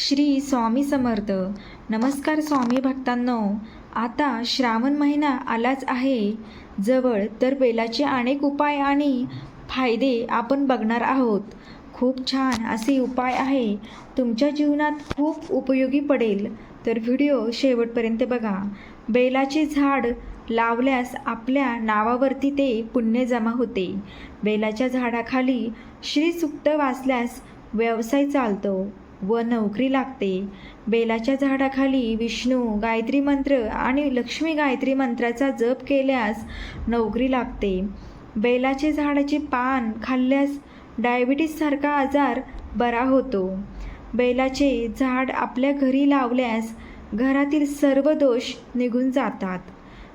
श्री स्वामी समर्थ. नमस्कार स्वामी भक्तांनो. आता श्रावण महिना आलाच आहे. जवळ तर बेलाचे अनेक उपाय आणि फायदे आपण बघणार आहोत. खूप छान असे उपाय आहे. तुमच्या जीवनात खूप उपयोगी पडेल. तर व्हिडिओ शेवटपर्यंत बघा. बेलाचे झाड लावल्यास आपल्या नावावरती ते पुण्य जमा होते. बेलाच्या झाडाखाली श्रीसुक्त वाचल्यास व्यवसाय चालतो. व नोकरी लागते. बेलाच्या झाडाखाली विष्णू गायत्री मंत्र आणि लक्ष्मी गायत्री मंत्राचा जप केल्यास नोकरी लागते. बेलाचे झाडाचे पान खाल्ल्यास डायबिटीससारखा आजार बरा होतो. बेलाचे झाड आपल्या घरी लावल्यास घरातील सर्व दोष निघून जातात.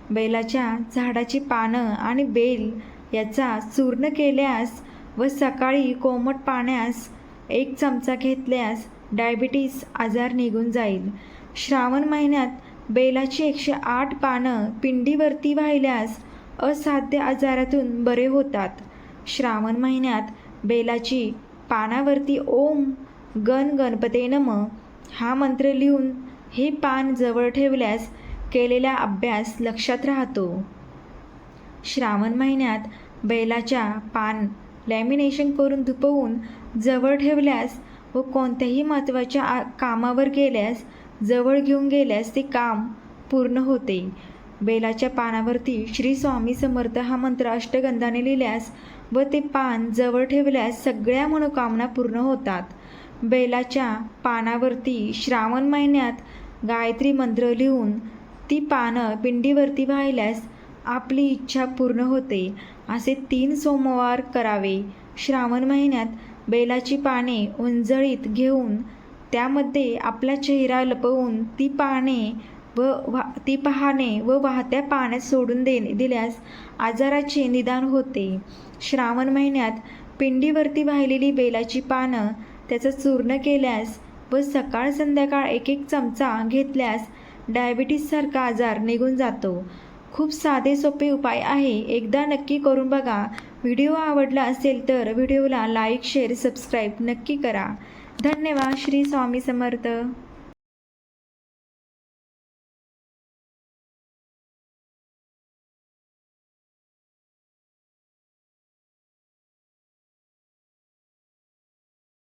बेलाच्या झाडाची पानं आणि बेल याचा चूर्ण केल्यास व सकाळी कोमट पाण्यास एक चमचा घेतल्यास डायबिटीस आजार निघून जाईल. श्रावण महिन्यात बेलाची एकशे आठ पानं पिंडीवरती वाहिल्यास असाध्य आजारातून बरे होतात. श्रावण महिन्यात बेलाची पानावरती ओम गण गणपते नम हा मंत्र लिहून हे पान जवळ ठेवल्यास केलेला अभ्यास लक्षात राहतो. श्रावण महिन्यात बैलाच्या पान लॅमिनेशन करून धुपवून जवळ ठेवल्यास व कोणत्याही महत्त्वाच्या आ कामावर गेल्यास जवळ घेऊन गेल्यास ते काम पूर्ण होते. बेलाच्या पानावरती श्री स्वामी समर्थ हा मंत्र अष्टगंधाने लिहिल्यास व ते पान जवळ ठेवल्यास सगळ्या मनोकामना पूर्ण होतात. बेलाच्या पानावरती श्रावण महिन्यात गायत्री मंत्र लिहून ती पानं पिंडीवरती वाहिल्यास आपली इच्छा पूर्ण होते असे तीन सोमवार करावे. श्रावण महिन्यात बेलाची पाने उंजळीत घेऊन त्यामध्ये आपला चेहरा लपवून ती पाने व वा ती पाहणे व वाहत्या पाण्यात सोडून दे दिल्यास आजाराचे निदान होते. श्रावण महिन्यात पिंडीवरती वाहिलेली बेलाची पानं त्याचं चूर्ण केल्यास व सकाळ संध्याकाळ एक एक चमचा घेतल्यास डायबिटीससारखा आजार निघून जातो. खूप साधे सोपे उपाय आहे. एकदा नक्की करून बघा. व्हिडिओ आवडला असेल तर व्हिडिओला लाईक शेअर सबस्क्राईब नक्की करा. धन्यवाद. श्री स्वामी समर्थ.